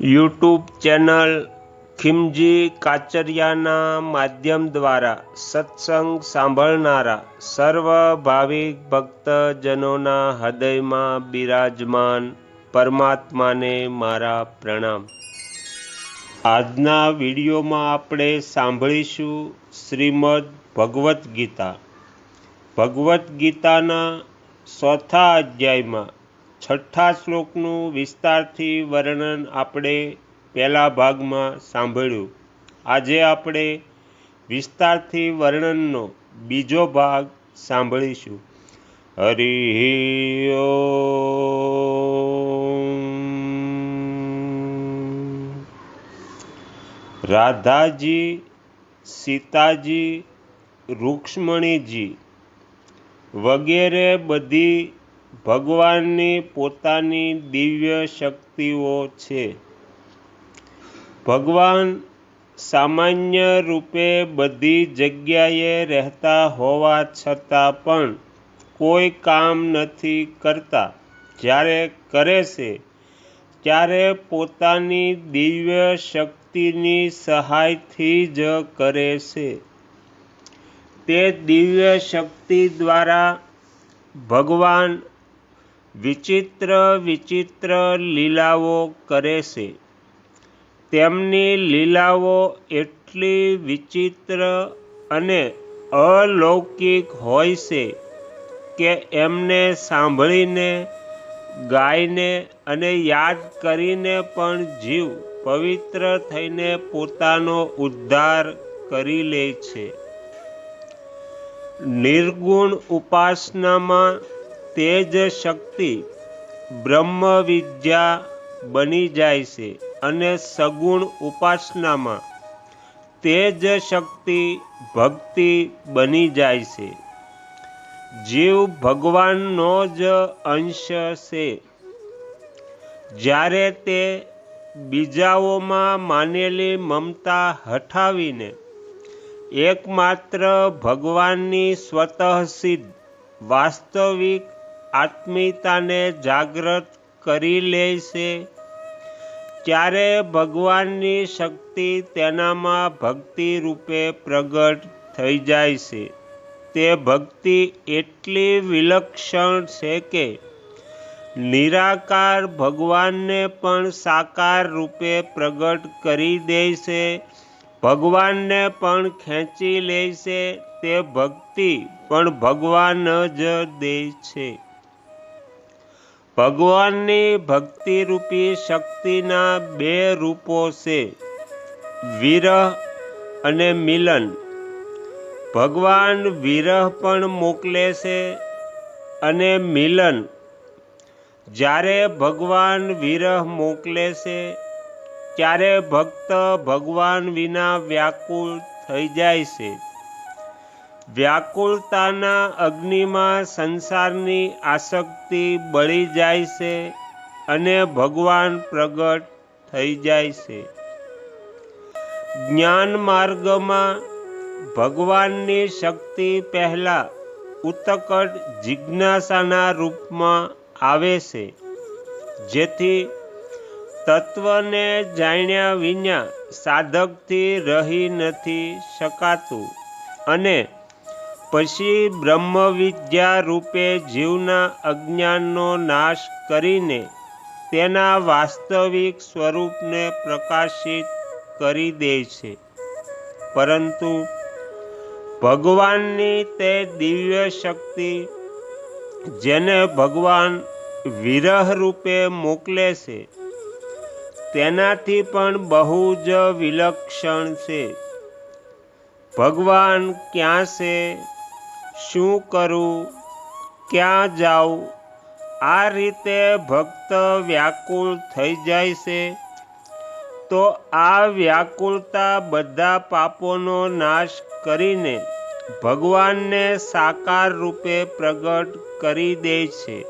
YouTube channel ખિમજી કાચરિયાના માધ્યમ દ્વારા સત્સંગ સાંભળનારા સર્વ ભાવિક ભક્તજનોના હૃદયમાં બિરાજમાન પરમાત્માને મારા પ્રણામ. આજના વિડીયોમાં આપણે સાંભળીશું શ્રીમદ ભગવદ્ ગીતા. ભગવદ્ ગીતાના ચોથા અધ્યાયમાં છઠ્ઠા શ્લોકનું વિસ્તારથી વર્ણન આપણે પહેલા ભાગમાં સાંભળ્યું. આજે આપણે વિસ્તારથી વર્ણનનો બીજો ભાગ સાંભળીશું. હરિ રાધાજી, સીતાજી, રૂક્ષ્મણીજી વગેરે બધી ભગવાનની પોતાની દિવ્ય શક્તિઓ છે. ભગવાન સામાન્ય રૂપે બધી જગ્યાએ રહેતા હોવા છતાં પણ કોઈ કામ નથી કરતા. જ્યારે કરે છે, ત્યારે પોતાની દિવ્ય શક્તિની સહાયથી જ કરે છે. તે દિવ્ય શક્તિ દ્વારા ભગવાન વિચિત્ર વિચિત્ર લીલાઓ કરે છે. તેમની લીલાઓ એટલી વિચિત્ર અને અલૌકિક હોય છે કે એમને સાંભળીને, ગાઈને અને યાદ કરીને પણ જીવ પવિત્ર થઈને પોતાનો ઉદ્ધાર કરી લે છે. નિર્ગુણ ઉપાસનામાં તેજ શક્તિ બ્રહ્મ વિદ્યા બની જાય છે અને સગુણ ઉપાસનામાં તેજ શક્તિ ભક્તિ બની જાય છે. જીવ ભગવાનનો જ અંશ છે. જ્યારે તે બીજાઓમાં માનેલી મમતા હટાવીને એકમાત્ર ભગવાનની સ્વતઃસિદ્ધ, વાસ્તવિક આત્મીયતાને જાગૃત કરી લે છે. ત્યારે ભગવાનની શક્તિ તેનામાં ભક્તિ રૂપે પ્રગટ થઈ જાય છે. તે ભક્તિ એટલી વિલક્ષણ છે કે નિરાકાર ભગવાનને પણ સાકાર રૂપે પ્રગટ કરી દે છે. ભગવાનને પણ ખેંચી લે છે. તે ભક્તિ પણ ભગવાન જ દે છે. ભગવાનની ભક્તિરૂપી શક્તિના બે રૂપો છે. વિરહ અને મિલન. ભગવાન વિરહ પણ મોકલે છે અને મિલન. જ્યારે ભગવાન વિરહ મોકલે છે, ત્યારે ભક્ત ભગવાન વિના વ્યાકુળ થઈ જાય છે. વ્યાકુળતાના અગ્નિમાં સંસારની આસક્તિ બળી જાય છે અને ભગવાન પ્રગટ થઈ જાય છે. જ્ઞાન માર્ગમાં ભગવાનની શક્તિ પહેલાં ઉતકટ જિજ્ઞાસાના રૂપમાં આવે છે. જેથી તત્વને જાણ્યા વિના સાધકથી રહી નથી શકાતું અને પછી બ્રહ્મવિદ્યા રૂપે જીવના અજ્ઞાનનો નાશ કરીને તેના વાસ્તવિક સ્વરૂપને પ્રકાશિત કરી દે છે. પરંતુ ભગવાનની તે દિવ્ય શક્તિ, જેને ભગવાન વિરહ રૂપે મોકલે છે, તેનાથી પણ બહુ જ વિલક્ષણ છે. ભગવાન ક્યાં છે? શું કરું? ક્યાં જાઉં? આ રીતે ભક્ત વ્યાકુળ થઈ જાય છે. તો આ વ્યાકુળતા બધા પાપોનો નાશ કરીને ભગવાનને સાકાર રૂપે પ્રગટ કરી દે છે.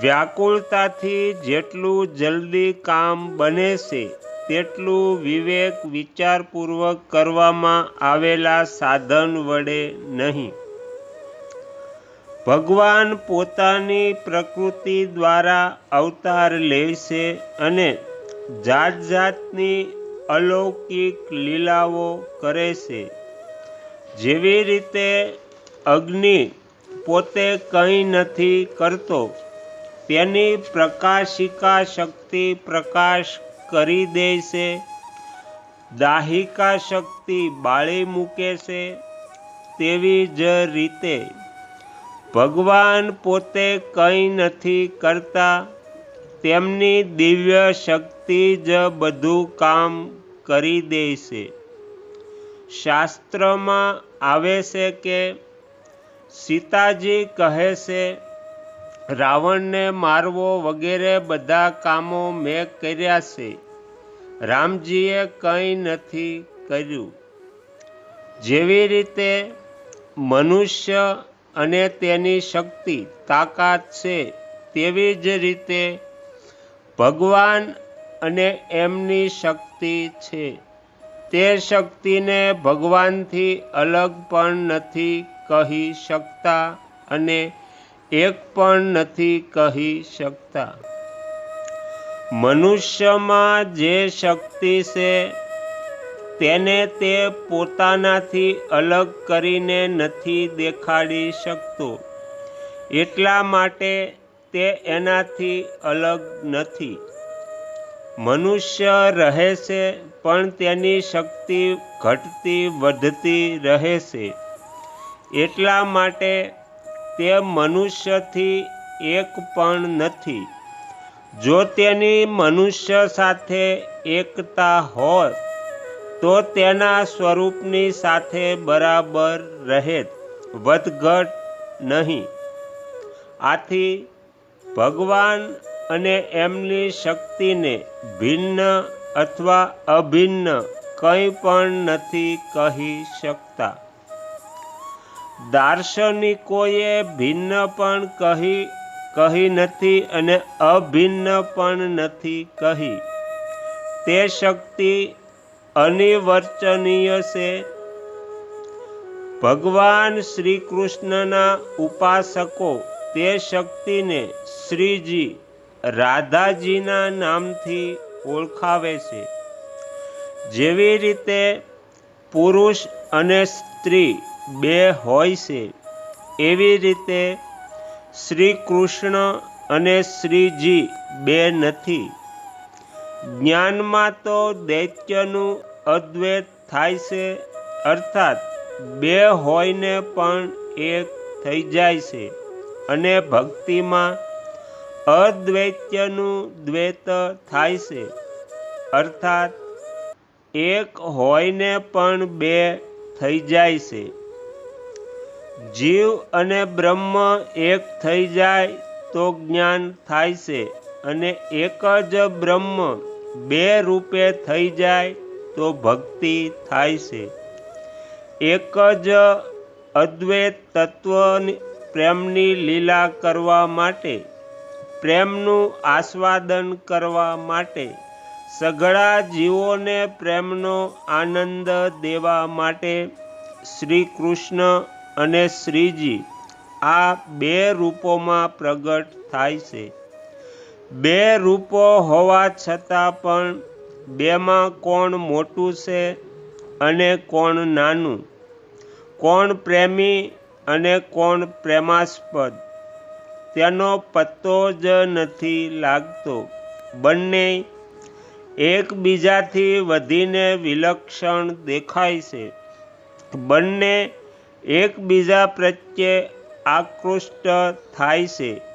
વ્યાકુળતાથી જેટલું જલ્દી કામ બને છે, તેટલું વિવેક વિચારપૂર્વક કરવામાં આવેલા સાધન વડે નહીં. ભગવાન પોતાની પ્રકૃતિ દ્વારા અવતાર લે છે અને જાત જાતની અલૌકિક લીલાઓ કરે છે. જેવી રીતે અગ્નિ પોતે કંઈ નથી કરતો, તેની પ્રકાશિકા શક્તિ પ્રકાશ કરી દે છે, દાહિકા શક્તિ બાળી મૂકે છે, તેવી જ રીતે ભગવાન પોતે કંઈ નથી કરતા. તેમની દિવ્ય શક્તિ જ બધું કામ કરી દે છે. શાસ્ત્રમાં આવે છે કે સીતાજી કહે છે, રાવણને મારવો વગેરે બધા કામો મેં કર્યા છે. રામજીએ કંઈ નથી કર્યું. જેવી રીતે મનુષ્ય અને તેની શક્તિ, તાકાત છે તેવી જ રીતે ભગવાન અને એમની શક્તિ છે. તે શક્તિને ભગવાનથી અલગ પણ નથી કહી શકતા અને એક પણ નથી કહી શકતા. મનુષ્યમાં જે શક્તિ છે તેને તે પોતાનાથી અલગ કરીને નથી દેખાડી શકતો. એટલા માટે તે એનાથી અલગ નથી. મનુષ્ય રહે છે, પણ તેની શક્તિ ઘટતી વધતી રહે છે. એટલા માટે તે મનુષ્યથી એક પણ નથી. જો તેની મનુષ્ય સાથે એકતા હોય તો તેના સ્વરૂપની સાથે બરાબર રહે વધઘટ નહીં. આથી ભગવાન અને એમની શક્તિને ભિન્ન અથવા અભિન્ન કંઈ પણ નથી કહી શકતા. દાર્શનિકોએ ભિન્ન પણ કહી કહી નથી અને અભિન્ન પણ નથી કહી. તે શક્તિ અનિર્વચનીય છે. ભગવાન શ્રી કૃષ્ણના ઉપાસકો તે શક્તિને શ્રીજી રાધાજીના નામથી ઓળખાવે છે. જેવી રીતે પુરુષ અને સ્ત્રી બે હોય છે, એવી રીતે શ્રી કૃષ્ણ અને શ્રીજી બે નથી. જ્ઞાનમાં તો દૈત્યનું અદ્વૈત થાય છે, અર્થાત બે હોઈને પણ એક થઈ જાય છે. અને ભક્તિમાં અદ્વૈત્યનું દ્વૈત થાય છે, અર્થાત એક હોઈને પણ બે થઈ જાય છે. જીવ અને બ્રહ્મ એક થઈ જાય તો જ્ઞાન થાય છે, અને એક જ બ્રહ્મ બે રૂપે થઈ જાય તો ભક્તિ થાય છે. એક જ અદ્વૈત તત્વ પ્રેમની લીલા કરવા માટે, પ્રેમનું આસ્વાદન કરવા માટે, સઘળા જીવોને પ્રેમનો આનંદ દેવા માટે શ્રી કૃષ્ણ અને શ્રીજી આ બે રૂપોમાં પ્રગટ થાય છે. બે રૂપો હોવા છતાં પણ બેમાં કોણ મોટું છે અને કોણ નાનું? કોણ પ્રેમી અને કોણ પ્રેમાસ્પદ? તેનો પત્તો જ નથી લાગતો. બંને એકબીજાથી વધીને વિલક્ષણ દેખાય છે. બંને એકબીજા પ્રત્યે આકૃષ્ટ થાય છે.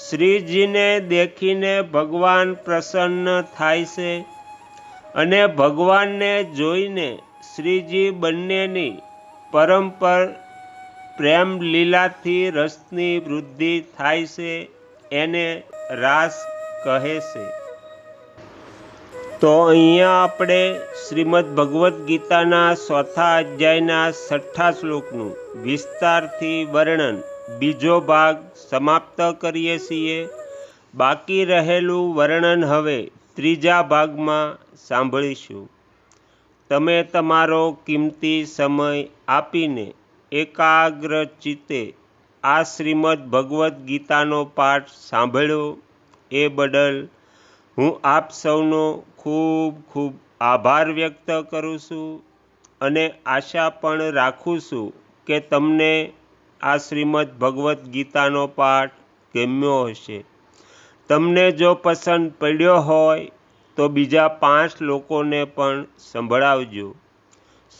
શ્રીજીને દેખીને ભગવાન પ્રસન્ન થાય છે અને ભગવાનને જોઈને શ્રીજી બંનેની પરંપર પ્રેમ લીલાથી રસની વૃદ્ધિ થાય છે, એને રાસ કહે છે. તો અહીંયા આપણે શ્રીમદ ભગવદ્ ગીતાના ચોથા અધ્યાયના છઠ્ઠા શ્લોકનું વિસ્તારથી વર્ણન બીજો ભાગ સમાપ્ત કરીએ છીએ. બાકી રહેલું વર્ણન હવે ત્રીજા ભાગમાં સાંભળીશું. તમે તમારો કિંમતી સમય આપીને એકાગ્ર ચિત્તે આ શ્રીમદ ભગવદ્ ગીતાનો પાઠ સાંભળ્યો એ બદલ હું આપ સૌનો ખૂબ ખૂબ આભાર વ્યક્ત કરું છું અને આશા પણ રાખું છું કે તમને આ શ્રીમદ ભગવદ્ ગીતાનો પાઠ ગમ્યો હશે. તમને જો પસંદ પડ્યો હોય, તો બીજા પાંચ લોકોને પણ સંભળાવજો.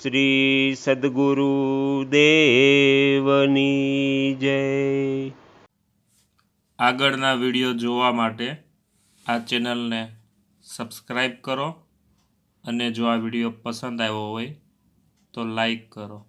શ્રી સદગુરુ દેવની જય. આગળના વીડિયો જોવા માટે આ ચેનલને સબસ્ક્રાઈબ કરો અને જો આ વીડિયો પસંદ આવ્યો હોય, તો લાઈક કરો.